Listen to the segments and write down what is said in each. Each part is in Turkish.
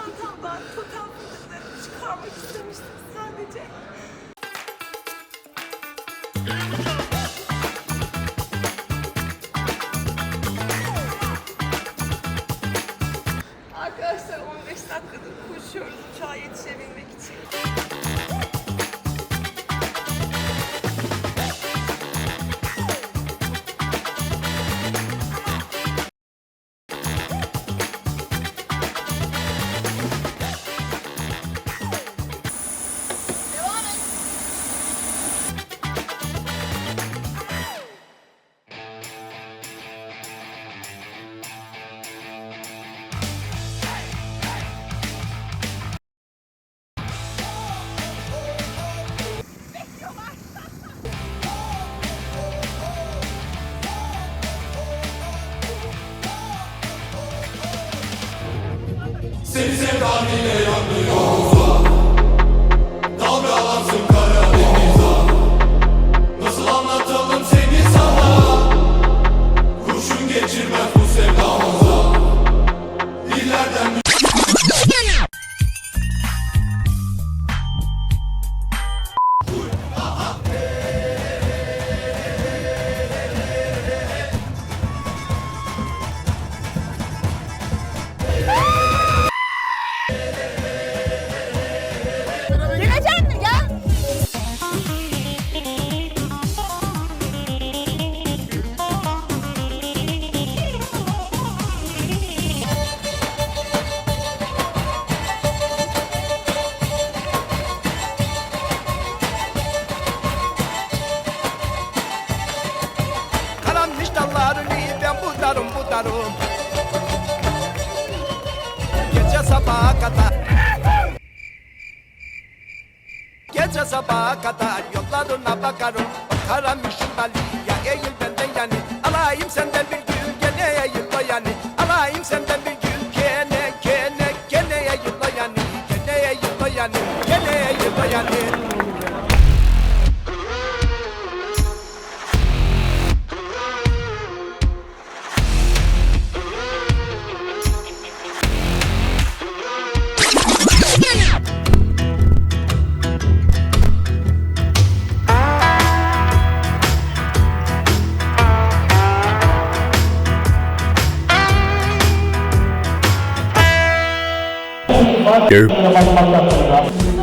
çantamdan totem fındıklarını çıkarmak istemiştim sadece. Se você bile budarım Gece sabaha kadar. Gece sabaha kadar yollarına bakarım. Karamışın ya eğil benden yani. Alayım senden bir Bu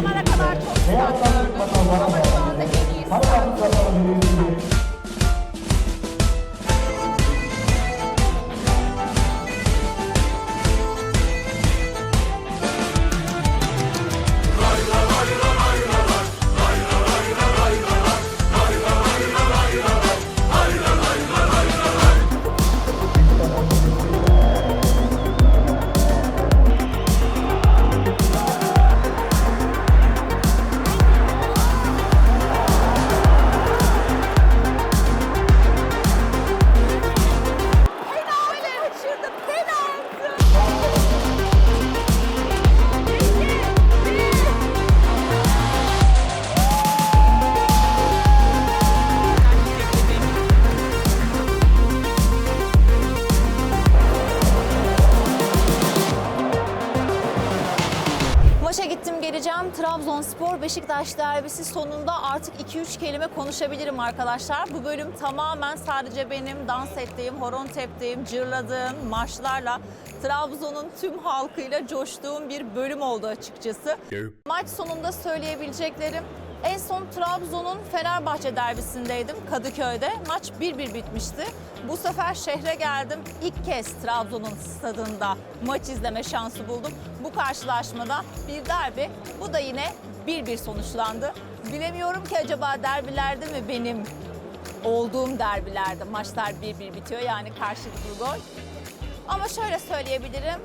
Trabzonspor Beşiktaş derbisi sonunda artık 2-3 kelime konuşabilirim arkadaşlar. Bu bölüm tamamen sadece benim dans ettiğim, horon teptiğim, cırladığım maçlarla Trabzon'un tüm halkıyla coştuğum bir bölüm oldu açıkçası. Maç sonunda söyleyebileceklerim en son Trabzon'un Fenerbahçe derbisindeydim Kadıköy'de. Maç 1-1 bitmişti. Bu sefer şehre geldim. İlk kez Trabzon'un stadında maç izleme şansı buldum. Bu karşılaşmada bir derbi. Bu da yine 1-1 sonuçlandı. Bilemiyorum ki acaba derbilerde mi benim olduğum derbilerde maçlar 1-1 bitiyor yani karşılıklı gol. Ama şöyle söyleyebilirim,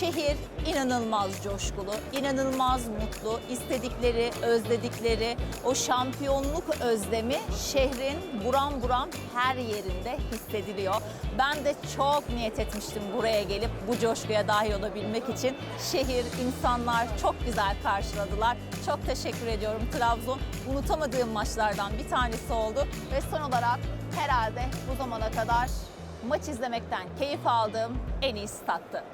şehir inanılmaz coşkulu, inanılmaz mutlu, istedikleri, özledikleri o şampiyonluk özlemi şehrin buram buram her yerinde hissediliyor. Ben de çok niyet etmiştim buraya gelip bu coşkuya dahil olabilmek için. Şehir, insanlar çok güzel karşıladılar. Çok teşekkür ediyorum Trabzon. Unutamadığım maçlardan bir tanesi oldu ve son olarak herhalde bu zamana kadar maç izlemekten keyif aldığım en iyi stattı.